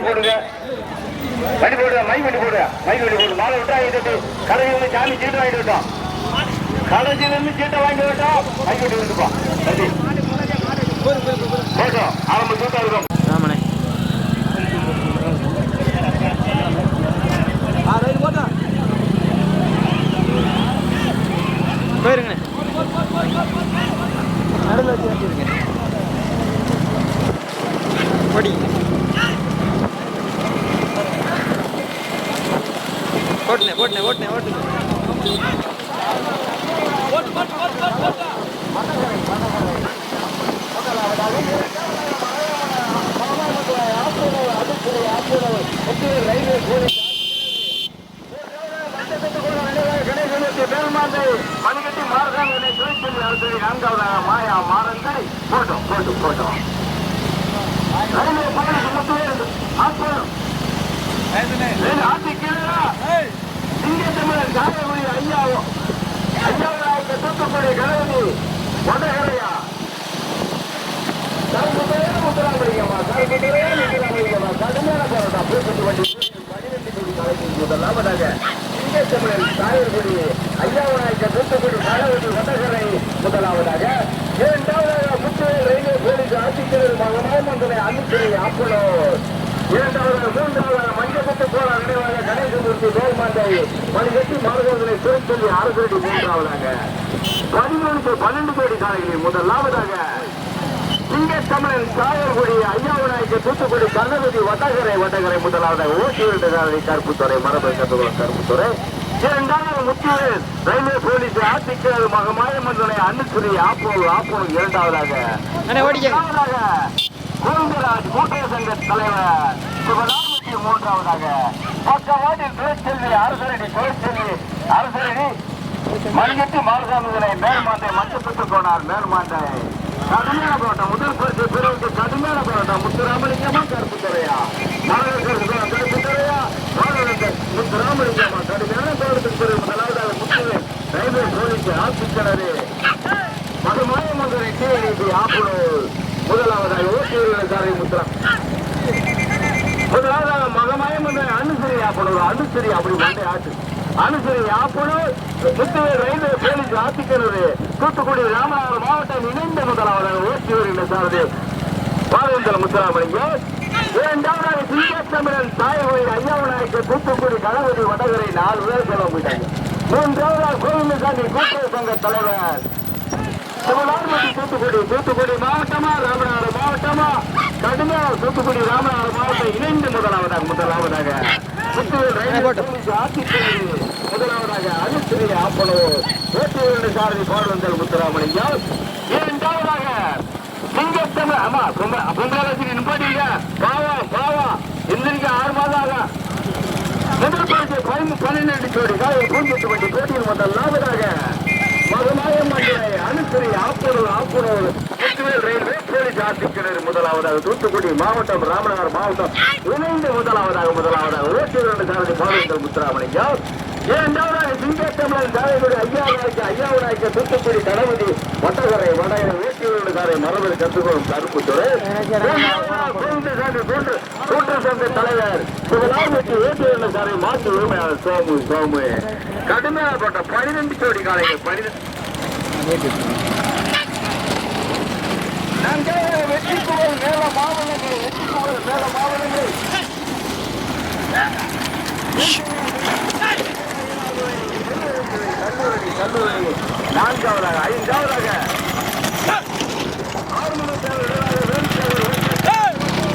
போடுங்க. வண்டி போடுங்க. மை வண்டி போடுங்க. மை வண்டி போடு மாலை விட்டா இது கடையில் இருந்து சாமி சீட்டு வாங்கிட்டு விட்டோம் கடைசியில இருந்து சீட்டை வாங்கிட்டு விட்டோம் மை வண்டி வந்துப்பா சரி. போட்டோம் ஆரம்ப சூட்டா இருக்கும். ஆமாண்ணே போயிருங்கண்ணே. நடுவில் வச்சு வச்சுருக்கேன் பொடி. ஓட்டுனே போட்டுனே ஓட்டுனே ஓட்டுனே மணிக்கட்டி மாறுதாங்க தொழிற்சங்க அரசு மாயா மாறந்தை போட்டோம் போட்டோம் போட்டோம் ரயில்வே பக்கத்துக்கு மட்டுமே ஆஸ்பத்திரி. ஏய், ஆத்தி கீழே. சிங்கத்தமிழர் காயகுடி ஐயாவோ ஐயாவுக்கு தூத்துக்குடி கணபதி வடகரையா கடுமையான போராட்டம். பூப்பட்டு வண்டி பனிரெண்டு கோடி கலைஞர் முதலாவதாக சிங்கத்தமிழர் காயகுடி ஐயாவனாய்க்க தூத்துக்குடி கணபதி வடகரை முதலாவதாக. இரண்டாவதாக முத்துவேல் ரயில்வே போலீஸ் ஆட்சித்தலைவர் மகமாமந்தனை அனுப்பினை ஆப்பனோர் இரண்டாவது மூன்றாவது மஞ்சப்பட்டு போல நினைவாக கணேசமூர்த்தி கோல்மாண்டை மணிகட்டி மாறுதல்களை திருச்சொல்லி அரசடி மூன்றாவதாக. பதிமூன்று பன்னெண்டு கோடி காலைகளில் முதலாவதாக சிங்கத்தமிழன் காயல்குடி ஐயாவநாயக்க தூத்துக்குடி கண்ணபதி வட்டகரை வட்டகரை முதலாவதாக கருப்புத்துறை மரபு கட்டுக்குளம் கருப்புத்துறை. இரண்டாவது முத்தியூர் ரயில்வே போலீஸ் அன்னுக்குடி ஆப்பூர் ஆப்பூர் இரண்டாவதாக. அண்ணே ஓடிக்க இரண்டாவதாக கோவிந்தராஜ் கூட்டுறவு சங்க தலைவர் சிவராமூர்த்தி மூன்றாவதாக. பக்கவாட்டில் தொழிற்செல்வி அரசரடி தொழிற்செல்வி அரசரடி. மணிகட்டி மாரசாமிகளை மேல்மாண்டை மச்சப்பட்டு போனார் மேல்மாண்டை கடுமையான போராட்டம். முதல் பரிசு பிறகு கடுமையான போராட்டம். முத்துராமலிங்கமா கருப்புத்துறையா மாநகர் கருப்புத்துறையா மாநகர் முத்துராமலிங்கமா கடுமையான போராட்டத்துக்கு பிறகு முதலாவதாக முத்து ரயில்வே போலீஸ் ஆட்சிக்கிணறு மதுமாய மதுரை டிஐடி ஆப்பனூர் முதலாவதாக ஓட்டியர்களுக்காரை முத்திரம். முதலாவதாக மகமாயம் அனுசரி ஆப்பனூர் அனுசரி அப்படி வந்து ஆட்டு. அனுசரி ஆப்பனூர் முத்துவேல் ரயில்வே போலீஸ் ஆத்திக்கிறது தூத்துக்குடி ராமநாதபுரம் மாவட்டம் இணைந்த முதலாவதாக ஓட்டியூர் என்ற சாரதி பாரவேந்திர முத்துராமலிங்கம் இரண்டாவதாக சிங்கத்தமிழன் தாயகோயில் ஐயாவநாயக்க தூத்துக்குடி கணபதி வடகரை நாலு பேர் சொல்ல போயிட்டாங்க. மூன்றாவதாக கோவிந்தசாமி கூட்டுறவு சங்க தலைவர். சிவனார்மதி தூத்துக்குடி தூத்துக்குடி மாவட்டமா ராமநாதபுரம் மாவட்டமா? கடுமையா தூத்துக்குடி ராமநாதபுரம் மாவட்டம் இணைந்து முதலாவதாக முதலாவதாக. முதலாவதாக அனுசிரி ஆப்பனூர் ஓட்டுநர் சாரதி பாடுவந்தல் முத்துராமலிங்கம். இரண்டாவதாக சிங்கத்தமிழ் ஆமா பொங்கலாசி நிப்பாட்டீங்க. பாவா பாவா எந்திரிக்க ஆறு மாதம் ஆகும் முதல் பரிசு பதிமூ பன்னிரண்டு கோடி காலை பூஞ்செட்டு வண்டி போட்டியில் மண்டலை அனுசரி ஆப்பூர் ஆப்பூர் முத்துவேல் ரயில்வே முதலாவதாக தூத்துக்குடி மாவட்டம் ராமநகர் மாவட்டம் இணைந்து முதலாவதாக முதலாவதாக ஓட்டு இரண்டு சாரதி பாலுங்கள் முத்துராமலிங்கம் இரண்டாவதாக சிங்கத்தமிழன் சாலைக்குடி ஐயாவதாய்க்கு ஐயாவதாய்க்கு தூத்துக்குடி தளபதி வட்டகரை வடைய ஓட்டு இரண்டு சாரை மரபில் கற்றுக்கொள்ளும் கருப்புத்துறை கூட்டு சங்க தலைவர் சிவலாமூர்த்தி இரண்டு சாரை மாற்று உரிமையாளர் சோமு சோமு. கடுமையாக போட்ட பனிரெண்டு கோடி காலைகள் பனிரெண்டு நாங்கள் வெற்றி புகழ் மேல மாவட்டங்கள் வெற்றி புகழ் மேல மாவட்டங்கள் கல்லூரி கல்லூரி நான்காவதாக ஐந்தாவதாக ஆறுமுகத்தேவர் இளைஞர் வேலுத்தேவர்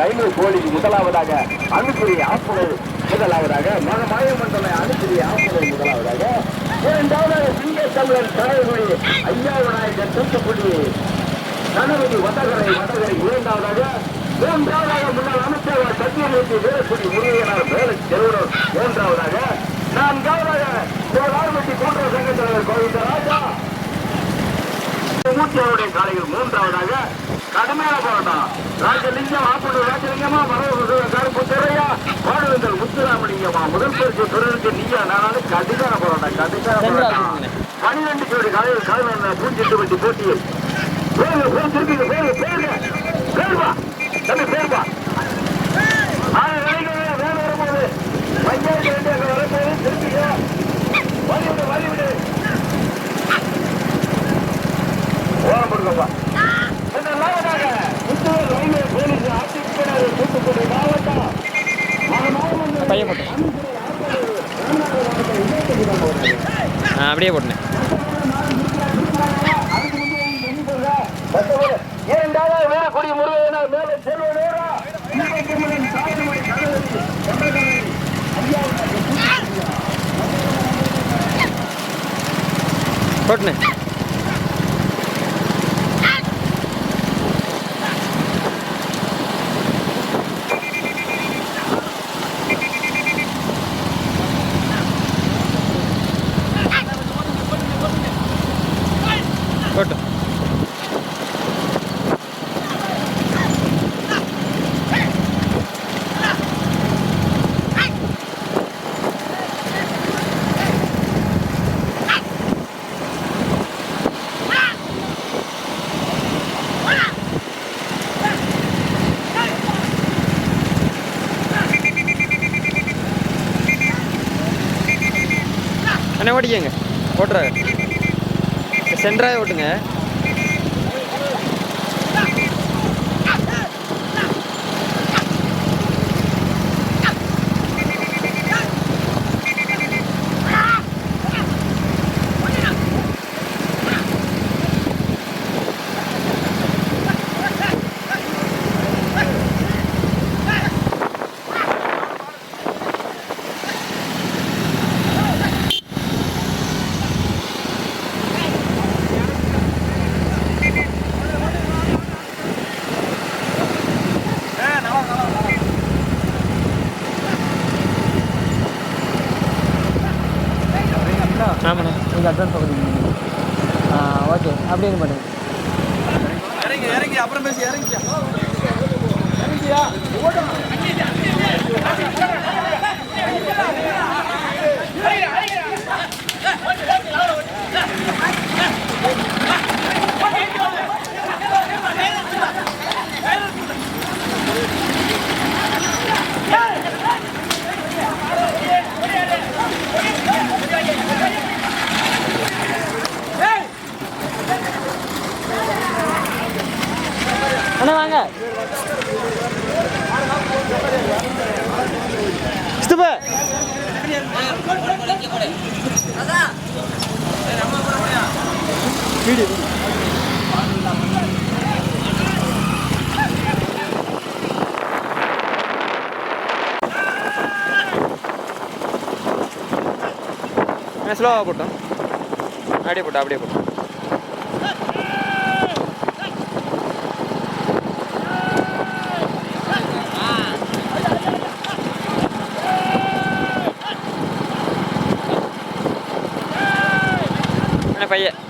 ரயில்வே போலீஸ் ரயில்வே முதலாவதாக அணுகுறி ஆப்புணர் முதலாவதாக மகமாய மாயமண்டல அணுகுறி ஆப்புணர் முதலாவதாக இரண்டாவதாக சிங்க தமிழர் தலைவர்குடி ஐயா விநாயகர் தூத்துக்குடி கணபதி வடகரை வடகரை இரண்டாவதாக மூன்றாவதாக முன்னாள் அமைச்சர் சத்தியமூர்த்தி வீரக்குடி முருகையனார் வேலை செல்வனர் மூன்றாவதாக நான்காவதாக கோலார்பட்டி கூட்டுறவு சங்க தலைவர் கோவிந்த ராஜா. மூச்சவருடைய காலையில் மூன்றாவதாக கடுமையான போராட்டம். ராஜலிங்கம் ஆப்பூர் ராஜலிங்கமா மரபு கருப்புத்துறையா பாடுவந்தல் முத்துராமலிங்கமா முதல் பரிசு பிறருக்கு நீயா நானாலும் கடுமையான போராட்டம் கடுமையான போராட்டம். பனிரெண்டு கோடி காலையில் காலையில் பூஞ்சிட்டு வண்டி போட்டியில். போயிருங்க போயிருங்க போயிருங்க பேருவா தம்பி பேருவா ஆனா நினைக்கிறேன் வேலை வரும்போது பஞ்சாயத்து வேண்டிய அங்க வரும்போது திருப்பிங்க வழி விடு வழி விடு ஓரம் கொடுங்கப்பா முதலாவதாக புத்தூர் ரயில்வே போலீஸ் ஆட்சிப்பினர் தூத்துக்குடி மாவட்டம் பையன் போட்டேன் ஆ அப்படியே போட்டேன் இரண்டாவது வீரக்குடி முருகையனார் மேலே செல்வனோரா திருமணம் ஓட்டுறாரு சென்டராக ஓட்டுங்க ஆமாண்ணா நீங்கள் அட்வான்ஸ் கொடுக்குறீங்க ஆ ஓகே அப்படியே வீடு. ஸ்லோவாக போட்டோம் அப்படியே போட்டோம் அப்படியே போட்டோம் பையன்?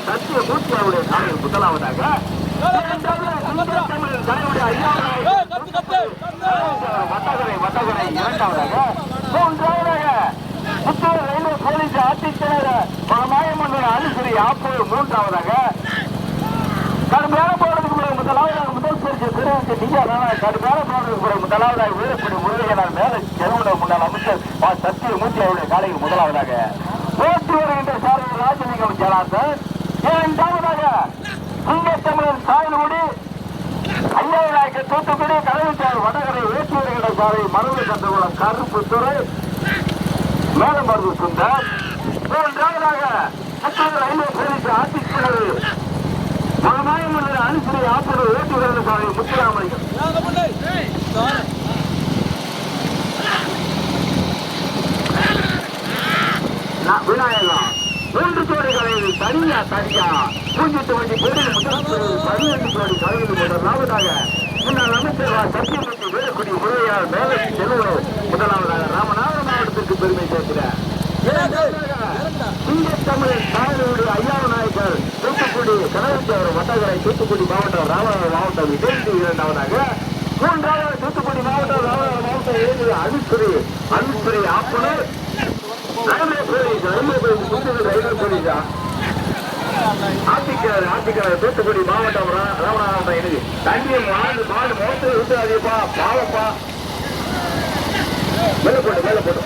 சத்திய மூர்த்தி அவருடைய காலையில் முதலாவதாக வட்டகரை வட்டகரை இரண்டாவதாக மூன்றாவதாக புத்தூர் ரயில்வே போலீஸ் ஆட்சித்தலைவர் பலமாயமன்னர் அனுசரி ஆப்பூர் மூன்றாவதாக கடுமையான போறதுக்கு பிறகு முதலாவதாக முதல் பரிசு பெருவுக்கு நீங்க கடுமையான போறதுக்கு பிறகு முதலாவதாக வீரப்படி முருகையனார் மேல செருவுட முன்னாள் அமைச்சர் சத்திய மூர்த்தி அவருடைய காலையில் முதலாவதாக போட்டி வருகின்ற சாரதி ராஜலிங்கம் ஜனார்தன். இரண்டாவதாக சிங்கத்தமிழன் சாயல்குடி ஐயாயிரம் தூத்துக்குடி கதவுச்சார் வடகரை ஏற்றி வருகின்ற சாலை மரபு கந்தகுளம் கருப்பு துறை மருந்து சுந்தர். மூன்றாவதாக புத்தூர் ரயில்வே போலீஸ் ஆட்சித்தலைவர் மகமாயமன்னர் அனுசரி ஆசிரியர் ஏற்றி வருகின்ற சாலை முத்துராமலிங்கம். நான் விநாயகம் மூன்று ஜோடி கலையில் தனியா தனியா பூஜ்ஜியத்து வண்டி பேரில் முதல் பதினெட்டு ஜோடி கலையில் முதலாவதாக முன்னாள் அமைச்சர் சத்தியமூர்த்தி வீரக்குடி முறையார் மேலே செல்வர் முதலாவதாக ராமநாதபுரம் மாவட்டத்திற்கு பெருமை சேர்க்கிறார் சிங்கத்தமிழர் தாயனோடு ஐயாவு நாயக்கர் தூத்துக்குடி கனகச்சவர் வட்டகரை தூத்துக்குடி மாவட்டம் ராமநாதபுரம் மாவட்டம் இணைந்து இரண்டாவதாக மூன்றாவது தூத்துக்குடி மாவட்டம் ராமநாதபுரம் மாவட்டம் அனுத்துறை அனுத்துறை Appanur railway police railway police Puthur railway போலீஸா தூத்துக்குடி மாவட்டம் ரா- ராமநாதபுரம் தண்ணியை மாடு மாடு மோசம் விட்டுறாதீப்பா பாவப்பா. மேல போட்டு மேல போட்டு.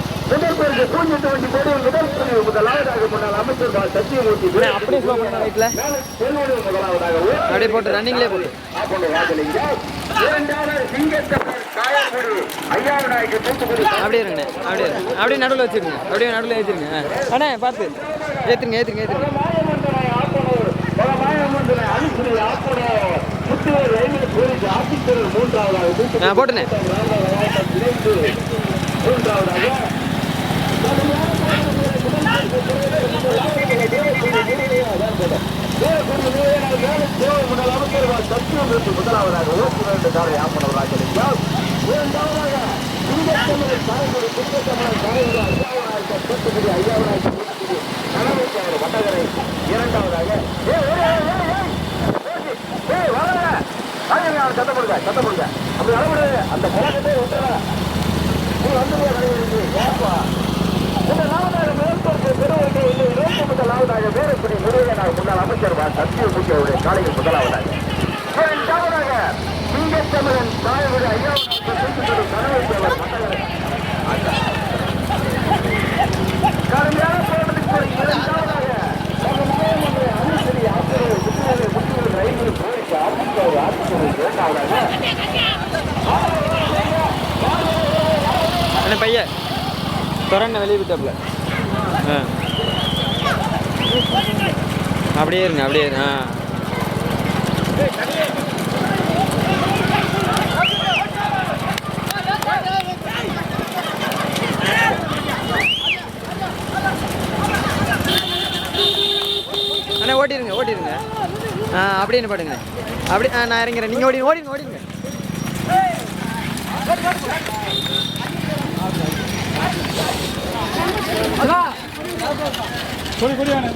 முதல் பேருக்கு பூஞ்செட்டு வண்டி போடு முதல் பிரிவு முதலாவதாக முன்னாள் அமைச்சர் பா. சத்தியமூர்த்தி அண்ணே, அப்படியே ஸ்லோ பண்ண முதலாவதாக போட்டு ரன்னிங்லேயே போட்டு. ஆப்போடு ராஜலிங்கம் இரண்டாவது காயக்குடி. தூத்துக்குடி அப்படியே இருங்க. அப்படியே நடுவில் வச்சிருங்க. அப்படியே நடுவில் ஏற்றிருங்க அண்ணே பார்த்து. ஏற்றுங்க ஏற்றுங்க ஏற்றுங்க பல மாயமந்தனை அனுசரி Appanur Puthur railway police officer மூன்றாவதாக தூத்துக்குடி ஆ போட்டுண்ணே மாவட்டம் இணைந்து மூன்றாவதாக முதலாவதாக ஓட்டு வேண்டும் காலை யாப்பனவராக இருந்தால் இரண்டாவதாக சிங்கத்தமிழர் தாய்மொழி சிங்கத்தமிழர் தாய்மொழி ஐயாவராக தூத்துக்குடி ஐயாவராக தூத்துக்குடி கனவுச்சார் வட்டகரை இரண்டாவதாக அவன் சத்தம் போடுங்க, சத்தம் போடுங்க. அப்படி அளவிடு, அந்த பழக்கத்தை விட்டுற. நீ வந்து ஏப்பா? இந்த லாவதாக மேற்கொண்டு பெருவர்கள் இல்லை இருபத்தி முதலாவதாக வேறுபடி முருகனாக முன்னாள் அமைச்சர் சத்திய முக்கியவுடைய காலையில் முதலாவதாக இரண்டாவதாக சிங்கத்தமிழன் தாயவுடைய ஐயாவதாக கடுமையான இரண்டாவதாக இரண்டாவதாக பையன். வெளியே விட்டாப்புல. ஆ. அப்படியே இருங்க அப்படியே ஆ. அண்ணே ஓட்டிருங்க ஓட்டிருங்க ஆ அப்படியே என்ன பாடுங்க. அப்படி ஆ நான் இறங்கிறேன். நீங்கள் ஓடிங்க ஓடிங்க ஓடிங்க கொடி கொடியான